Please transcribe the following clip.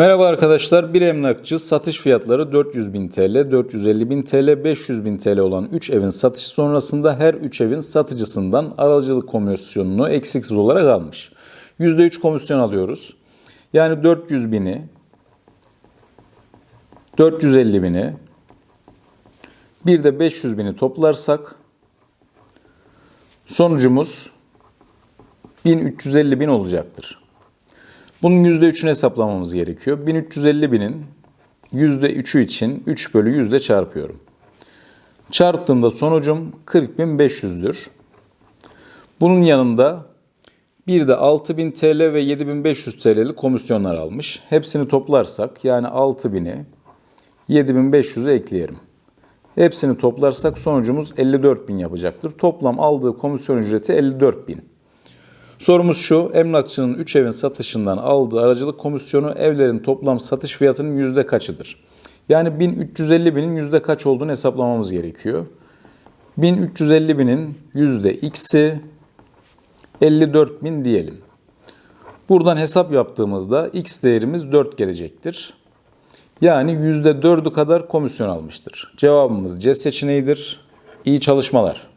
Merhaba arkadaşlar. Bir emlakçı satış fiyatları 400 bin TL, 450 bin TL, 500 bin TL olan 3 evin satışı sonrasında her 3 evin satıcısından aracılık komisyonunu eksiksiz olarak almış. %3 komisyon alıyoruz. Yani 400 bini, 450 bini, bir de 500 bini toplarsak sonucumuz 1350 bin olacaktır. Bunun %3'ünü hesaplamamız gerekiyor. 1350 binin %3'ü için 3 bölü 100 ile çarpıyorum. Çarptığımda sonucum 40.500'dür. Bunun yanında bir de 6000 TL ve 7500 TL'lik komisyonlar almış. Hepsini toplarsak yani 6000'i 7500'e ekleyelim. Hepsini toplarsak sonucumuz 54.000 yapacaktır. Toplam aldığı komisyon ücreti 54.000. Sorumuz şu, emlakçının 3 evin satışından aldığı aracılık komisyonu evlerin toplam satış fiyatının yüzde kaçıdır? Yani 1350 binin yüzde kaç olduğunu hesaplamamız gerekiyor. 1350 binin yüzde x'i 54 bin diyelim. Buradan hesap yaptığımızda x değerimiz 4 gelecektir. Yani yüzde 4'ü kadar komisyon almıştır. Cevabımız C seçeneğidir. İyi çalışmalar.